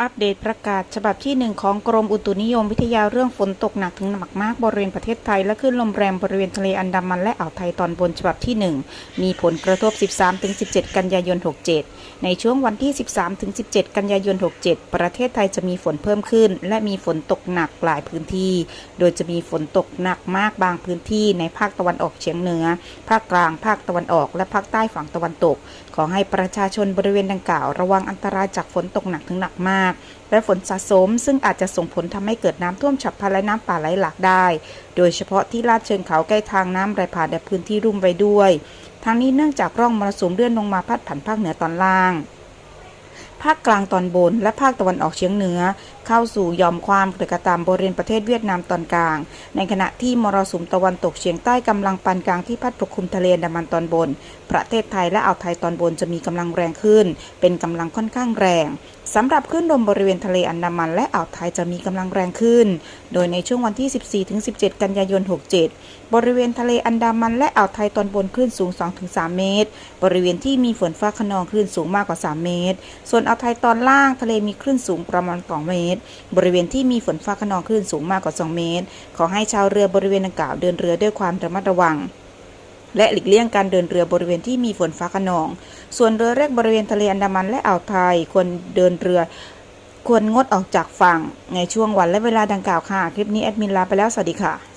อัปเดตประกาศฉบับที่ 1 ของกรมอุตุนิยมวิทยาเรื่องฝนตกหนักถึงหนักมากบริเวณประเทศไทย และคลื่นลมแรงบริเวณทะเลอันดามันและอ่าวไทยตอนบนฉบับที่ 1 มีผลกระทบ 13-17 กันยายน 67 ในช่วงวันที่ 13-17 กันยายน 67 ประเทศไทยจะมีฝนเพิ่มขึ้น และมีฝนตกหนักหลายพื้นที่ โดยจะมีฝนตกหนักมากบางพื้นที่ในภาคตะวันออกเฉียงเหนือ ภาคกลาง ภาคตะวันออก และภาคใต้ฝั่งตะวันตก ขอให้ประชาชนบริเวณดังกล่าว ระวังอันตรายจากฝนตกหนักถึงหนักมากและฝนสะสม ซึ่งอาจจะส่งผลทำให้เกิดน้ำท่วมฉับพลันและน้ำป่าไหลหลากได้ โดยเฉพาะที่ลาดเชิงเขาใกล้ทางน้ำไหลผ่านในพื้นที่รุ่มไว้ด้วย ทั้งนี้เนื่องจากร่องมรสุมเลื่อนลงมาพัดผ่านภาคเหนือตอนล่าง ภาคกลางตอนบน และภาคตะวันออกเฉียงเหนือ เข้าสู่ยอมความกระตามบริเวณประเทศเวียดนามตอนกลาง ในขณะที่มรสุมตะวันตกเฉียงใต้กำลังปานกลางที่พัดปกคลุมทะเลอันดามันตอนบน ประเทศไทยและอ่าวไทยตอนบนจะมีกำลังแรงขึ้น เป็นกำลังค่อนข้างแรงสำหรับคลื่นลมบริเวณทะเลอันดามันและอ่าวไทยจะมีกำลังแรงขึ้น โดยในช่วงวันที่ 14-17 กันยายน 67 บริเวณทะเลอันดามันและอ่าวไทยตอนบนคลื่นสูง 2-3 เมตร บริเวณที่มีฝนฟ้าขนองคลื่นสูงมากกว่า 3 เมตร ส่วนอ่าวไทยตอนล่างทะเลมีคลื่นสูงประมาณ 2 เมตร บริเวณที่มีฝนฟ้าขนองคลื่นสูงมากกว่า 2 เมตร ขอให้ชาวเรือบริเวณดังกล่าวเดินเรือด้วยความระมัดระวัง และหลีกเลี่ยงการเดินเรือบริเวณที่มีฝนฟ้าขนอง ส่วนเรือเล็กบริเวณทะเลอันดามันและอ่าวไทยควรเดินเรือควรงดออกจากฝั่งในช่วงวันและเวลาดังกล่าวค่ะ คลิปนี้แอดมินลาไปแล้ว สวัสดีค่ะ